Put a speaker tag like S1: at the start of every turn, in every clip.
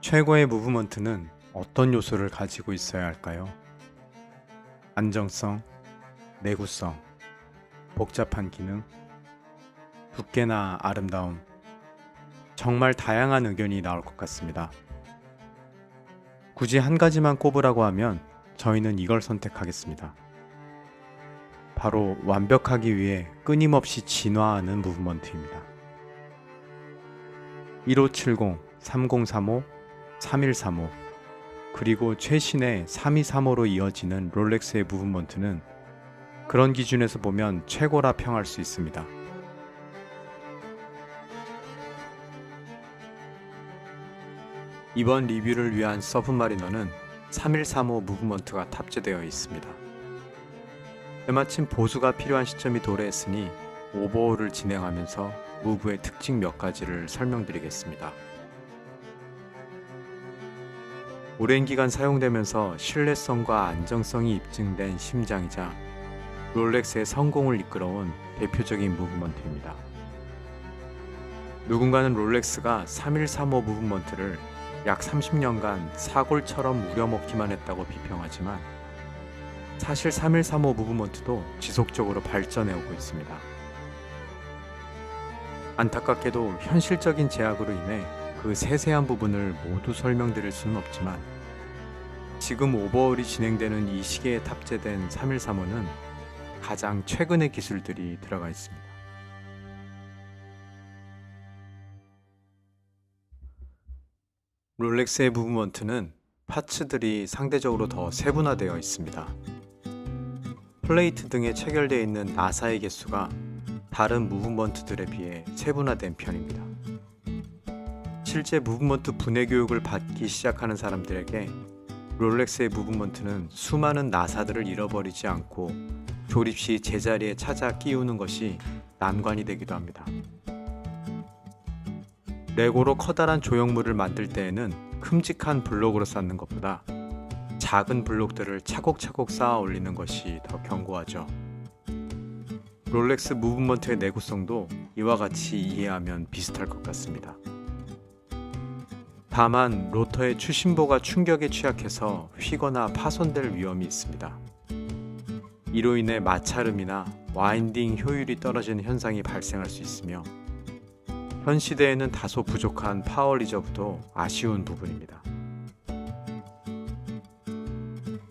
S1: 최고의 무브먼트는 어떤 요소를 가지고 있어야 할까요? 안정성, 내구성, 복잡한 기능, 두께나 아름다움. 정말 다양한 의견이 나올 것 같습니다. 굳이 한 가지만 꼽으라고 하면 저희는 이걸 선택하겠습니다. 바로 완벽하기 위해 끊임없이 진화하는 무브먼트입니다. 1570, 3035, 3135 그리고 최신의 3235로 이어지는 롤렉스의 무브먼트는 그런 기준에서 보면 최고라 평할 수 있습니다. 이번 리뷰를 위한 서브마리너는 3135 무브먼트가 탑재되어 있습니다. 때마침 보수가 필요한 시점이 도래했으니 오버홀을 진행하면서 무브의 특징 몇 가지를 설명드리겠습니다. 오랜 기간 사용되면서 신뢰성과 안정성이 입증된 심장이자 롤렉스의 성공을 이끌어온 대표적인 무브먼트입니다. 누군가는 롤렉스가 3135 무브먼트를 약 30년간 사골처럼 우려먹기만 했다고 비평하지만 사실 3135 무브먼트도 지속적으로 발전해 오고 있습니다. 안타깝게도 현실적인 제약으로 인해 그 세세한 부분을 모두 설명드릴 수는 없지만 지금 오버홀이 진행되는 이 시기에 탑재된 3135는 가장 최근의 기술들이 들어가 있습니다. 롤렉스의 무브먼트는 파츠들이 상대적으로 더 세분화되어 있습니다. 플레이트 등에 체결되어 있는 나사의 개수가 다른 무브먼트들에 비해 세분화된 편입니다. 실제 무브먼트 분해 교육을 받기 시작하는 사람들에게 롤렉스의 무브먼트는 수많은 나사들을 잃어버리지 않고 조립 시 제자리에 찾아 끼우는 것이 난관이 되기도 합니다. 레고로 커다란 조형물을 만들 때에는 큼직한 블록으로 쌓는 것보다 작은 블록들을 차곡차곡 쌓아 올리는 것이 더 견고하죠. 롤렉스 무브먼트의 내구성도 이와 같이 이해하면 비슷할 것 같습니다. 다만 로터의 추심보가 충격에 취약해서 휘거나 파손될 위험이 있습니다. 이로 인해 마찰음이나 와인딩 효율이 떨어지는 현상이 발생할 수 있으며 현 시대에는 다소 부족한 파워 리저브도 아쉬운 부분입니다.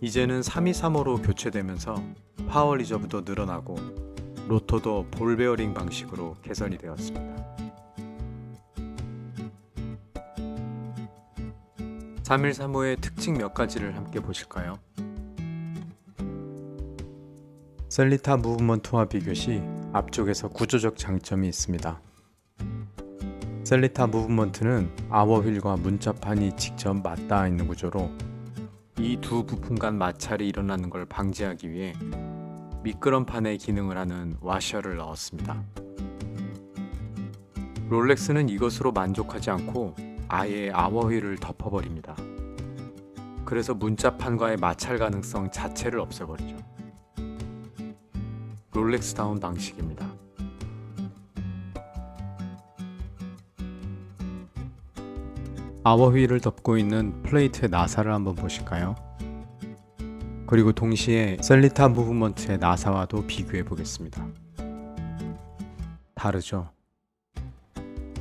S1: 이제는 3235로 교체되면서 파워 리저브도 늘어나고 로터도 볼 베어링 방식으로 개선이 되었습니다. 3135의 특징 몇 가지를 함께 보실까요? 셀리타 무브먼트와 비교 시 앞쪽에서 구조적 장점이 있습니다. 셀리타 무브먼트는 아워휠과 문자판이 직접 맞닿아 있는 구조로 이 두 부품 간 마찰이 일어나는 걸 방지하기 위해 미끄럼판의 기능을 하는 와셔를 넣었습니다. 롤렉스는 이것으로 만족하지 않고 아예 아워휠을 덮어버립니다. 그래서 문자판과의 마찰 가능성 자체를 없애버리죠. 롤렉스다운 방식입니다. 아워 휠을 덮고 있는 플레이트의 나사를 한번 보실까요? 그리고 동시에 셀리타 무브먼트의 나사와도 비교해 보겠습니다. 다르죠?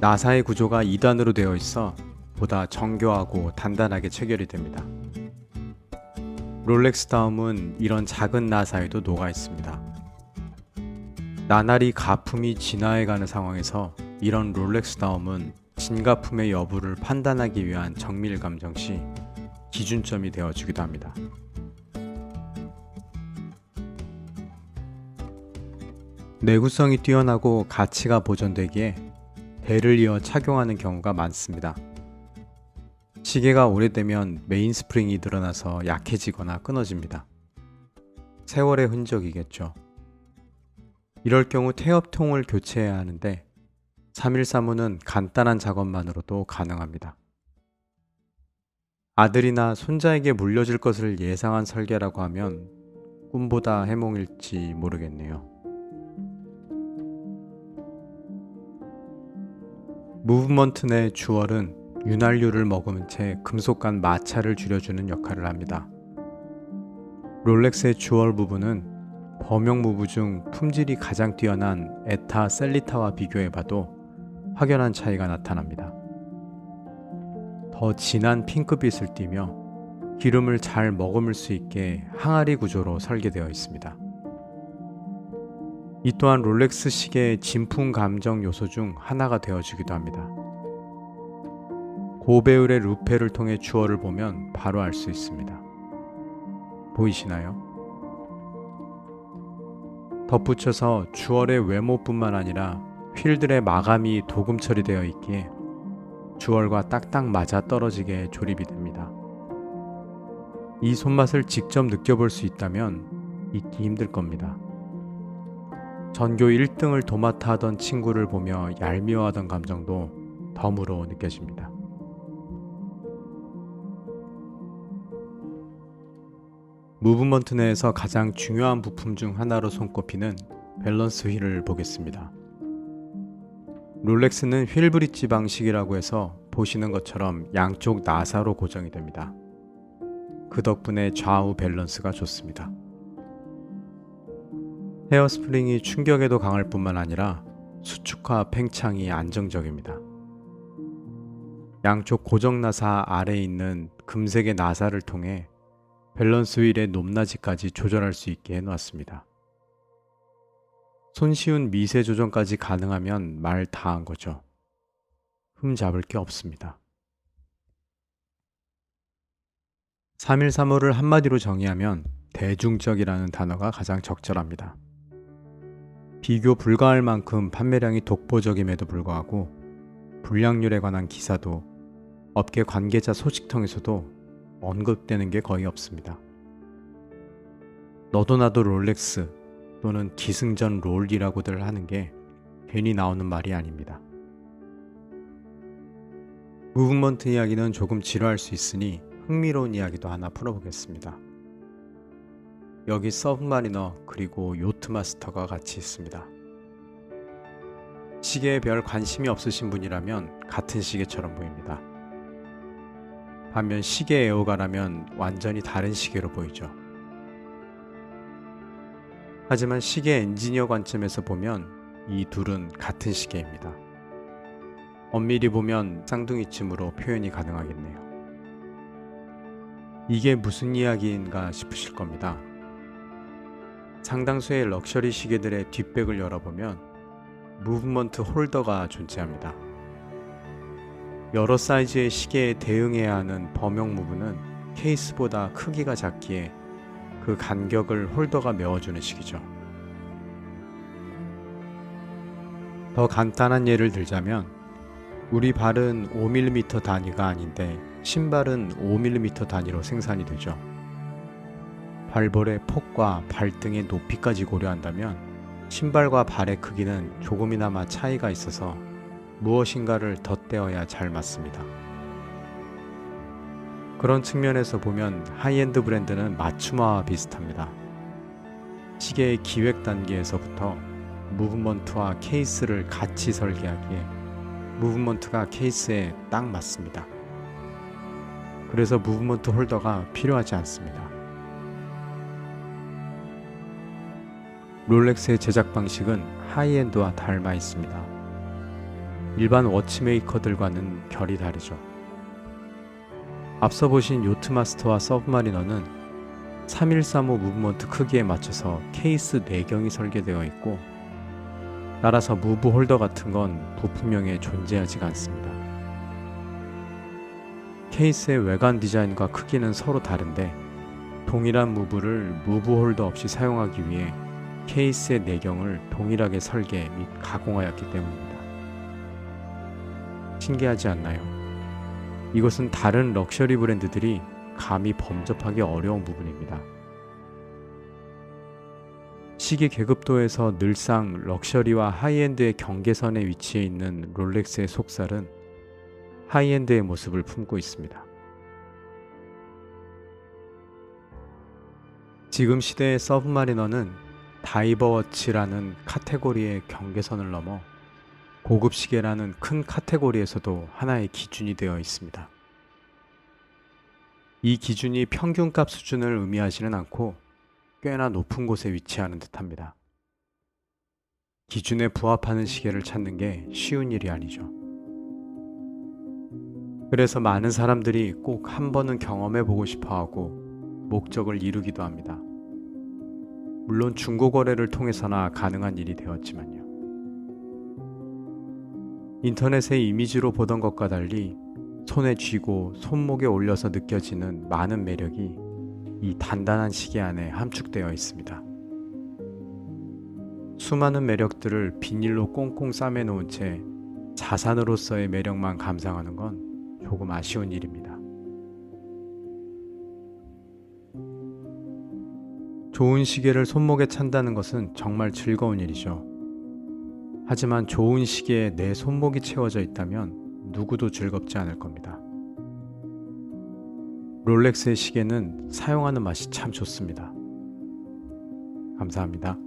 S1: 나사의 구조가 2단으로 되어 있어 보다 정교하고 단단하게 체결이 됩니다. 롤렉스 다움은 이런 작은 나사에도 녹아 있습니다. 나날이 가품이 진화해가는 상황에서 이런 롤렉스 다움은 진가품의 여부를 판단하기 위한 정밀 감정 시 기준점이 되어주기도 합니다. 내구성이 뛰어나고 가치가 보존되기에 대를 이어 착용하는 경우가 많습니다. 시계가 오래되면 메인 스프링이 늘어나서 약해지거나 끊어집니다. 세월의 흔적이겠죠. 이럴 경우 태엽통을 교체해야 하는데 3135는 간단한 작업만으로도 가능합니다. 아들이나 손자에게 물려줄 것을 예상한 설계라고 하면 꿈보다 해몽일지 모르겠네요. 무브먼트 내 주얼은 윤활유를 머금은 채 금속간 마찰을 줄여주는 역할을 합니다. 롤렉스의 주얼 부분은 범용 무브 중 품질이 가장 뛰어난 에타 셀리타와 비교해봐도 확연한 차이가 나타납니다. 더 진한 핑크빛을 띠며 기름을 잘 머금을 수 있게 항아리 구조로 설계되어 있습니다. 이 또한 롤렉스 시계의 진품 감정 요소 중 하나가 되어주기도 합니다. 고배율의 루페를 통해 주어를 보면 바로 알 수 있습니다. 보이시나요? 덧붙여서 주얼의 외모뿐만 아니라 휠들의 마감이 도금 처리되어 있기에 주얼과 딱딱 맞아 떨어지게 조립이 됩니다. 이 손맛을 직접 느껴볼 수 있다면 잊기 힘들 겁니다. 전교 1등을 도맡아 하던 친구를 보며 얄미워하던 감정도 덤으로 느껴집니다. 무브먼트 내에서 가장 중요한 부품 중 하나로 손꼽히는 밸런스 휠을 보겠습니다. 롤렉스는 휠 브릿지 방식이라고 해서 보시는 것처럼 양쪽 나사로 고정이 됩니다. 그 덕분에 좌우 밸런스가 좋습니다. 헤어스프링이 충격에도 강할 뿐만 아니라 수축화 팽창이 안정적입니다. 양쪽 고정 나사 아래에 있는 금색의 나사를 통해 밸런스 휠의 높낮이까지 조절할 수 있게 해놓았습니다. 손쉬운 미세 조정까지 가능하면 말 다 한 거죠. 흠 잡을 게 없습니다. 313호를 한마디로 정의하면 대중적이라는 단어가 가장 적절합니다. 비교 불가할 만큼 판매량이 독보적임에도 불구하고 불량률에 관한 기사도 업계 관계자 소식통에서도 언급되는 게 거의 없습니다. 너도 나도 롤렉스 또는 기승전 롤이라고들 하는 게 괜히 나오는 말이 아닙니다. 무브먼트 이야기는 조금 지루할 수 있으니 흥미로운 이야기도 하나 풀어보겠습니다. 여기 서브마리너 그리고 요트마스터가 같이 있습니다. 시계에 별 관심이 없으신 분이라면 같은 시계처럼 보입니다. 반면 시계 애호가라면 완전히 다른 시계로 보이죠. 하지만 시계 엔지니어 관점에서 보면 이 둘은 같은 시계입니다. 엄밀히 보면 쌍둥이쯤으로 표현이 가능하겠네요. 이게 무슨 이야기인가 싶으실 겁니다. 상당수의 럭셔리 시계들의 뒷백을 열어보면 무브먼트 홀더가 존재합니다. 여러 사이즈의 시계에 대응해야 하는 범용 무브는 케이스보다 크기가 작기에 그 간격을 홀더가 메워주는 식이죠. 더 간단한 예를 들자면 우리 발은 5mm 단위가 아닌데 신발은 5mm 단위로 생산이 되죠. 발볼의 폭과 발등의 높이까지 고려한다면 신발과 발의 크기는 조금이나마 차이가 있어서 무엇인가를 덧대어야 잘 맞습니다. 그런 측면에서 보면 하이엔드 브랜드는 맞춤화와 비슷합니다. 시계의 기획 단계에서부터 무브먼트와 케이스를 같이 설계하기에 무브먼트가 케이스에 딱 맞습니다. 그래서 무브먼트 홀더가 필요하지 않습니다. 롤렉스의 제작 방식은 하이엔드와 닮아 있습니다. 일반 워치메이커들과는 결이 다르죠. 앞서 보신 요트마스터와 서브마리너는 3135 무브먼트 크기에 맞춰서 케이스 내경이 설계되어 있고 따라서 무브 홀더 같은 건 부품명에 존재하지가 않습니다. 케이스의 외관 디자인과 크기는 서로 다른데 동일한 무브를 무브 홀더 없이 사용하기 위해 케이스의 내경을 동일하게 설계 및 가공하였기 때문입니다. 신기하지 않나요? 이것은 다른 럭셔리 브랜드들이 감히 범접하기 어려운 부분입니다. 시계 계급도에서 늘상 럭셔리와 하이엔드의 경계선에 위치해 있는 롤렉스의 속살은 하이엔드의 모습을 품고 있습니다. 지금 시대의 서브마리너는 다이버워치라는 카테고리의 경계선을 넘어 고급 시계라는 큰 카테고리에서도 하나의 기준이 되어 있습니다. 이 기준이 평균값 수준을 의미하지는 않고 꽤나 높은 곳에 위치하는 듯합니다. 기준에 부합하는 시계를 찾는 게 쉬운 일이 아니죠. 그래서 많은 사람들이 꼭 한 번은 경험해 보고 싶어 하고 목적을 이루기도 합니다. 물론 중고 거래를 통해서나 가능한 일이 되었지만요. 인터넷의 이미지로 보던 것과 달리 손에 쥐고 손목에 올려서 느껴지는 많은 매력이 이 단단한 시계 안에 함축되어 있습니다. 수많은 매력들을 비닐로 꽁꽁 싸매놓은 채 자산으로서의 매력만 감상하는 건 조금 아쉬운 일입니다. 좋은 시계를 손목에 찬다는 것은 정말 즐거운 일이죠. 하지만 좋은 시계에 내 손목이 채워져 있다면 누구도 즐겁지 않을 겁니다. 롤렉스의 시계는 사용하는 맛이 참 좋습니다. 감사합니다.